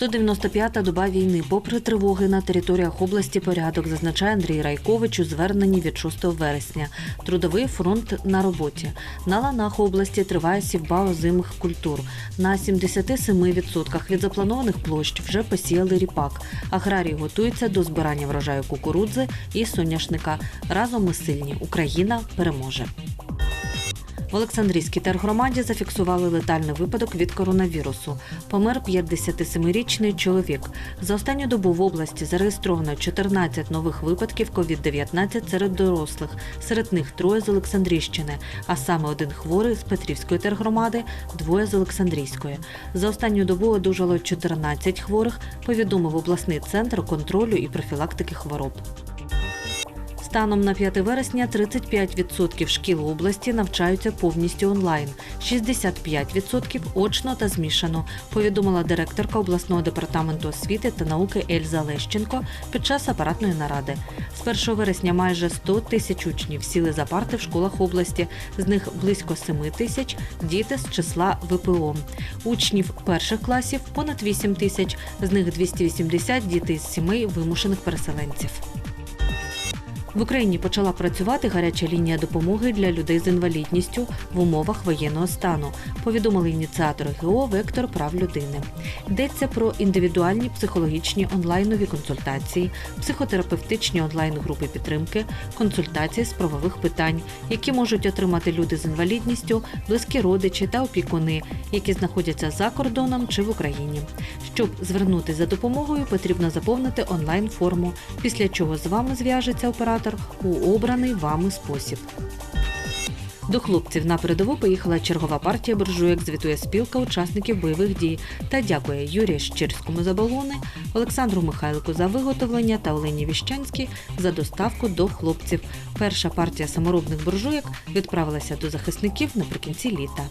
195-та доба війни. Попри тривоги на територіях області порядок, зазначає Андрій Райкович у зверненні від 6 вересня. Трудовий фронт на роботі. На ланах області триває сівба озимих культур. На 77% від запланованих площ вже посіяли ріпак. Аграрії готуються до збирання врожаю кукурудзи і соняшника. Разом ми сильні. Україна переможе. В Олександрійській тергромаді зафіксували летальний випадок від коронавірусу. Помер 57-річний чоловік. За останню добу в області зареєстровано 14 нових випадків COVID-19 серед дорослих. Серед них троє з Олександрійщини, а саме один хворий з Петрівської тергромади, двоє з Олександрійської. За останню добу одужало 14 хворих, повідомив обласний центр контролю і профілактики хвороб. Станом на 5 вересня 35% шкіл області навчаються повністю онлайн, 65% очно та змішано, повідомила директорка обласного департаменту освіти та науки Ельза Лещенко під час апаратної наради. З 1 вересня майже 100 тисяч учнів сіли за парти в школах області, з них близько 7 тисяч діти з числа ВПО. Учнів перших класів понад 8 тисяч, з них 280 діти з сімей вимушених переселенців. В Україні почала працювати гаряча лінія допомоги для людей з інвалідністю в умовах воєнного стану. Повідомили ініціатори ГО Вектор прав людини. Йдеться про індивідуальні психологічні онлайнові консультації, психотерапевтичні онлайн-групи підтримки, консультації з правових питань, які можуть отримати люди з інвалідністю, близькі родичі та опікуни, які знаходяться за кордоном чи в Україні. Щоб звернутися за допомогою, потрібно заповнити онлайн-форму, після чого з вами зв'яжеться оператор у обраний вами спосіб. До хлопців на передову поїхала чергова партія буржуєк, звітує спілка учасників бойових дій та дякує Юрію Щирському за балони, Олександру Михайлику за виготовлення та Олені Віщанській за доставку до хлопців. Перша партія саморобних буржуєк відправилася до захисників наприкінці літа.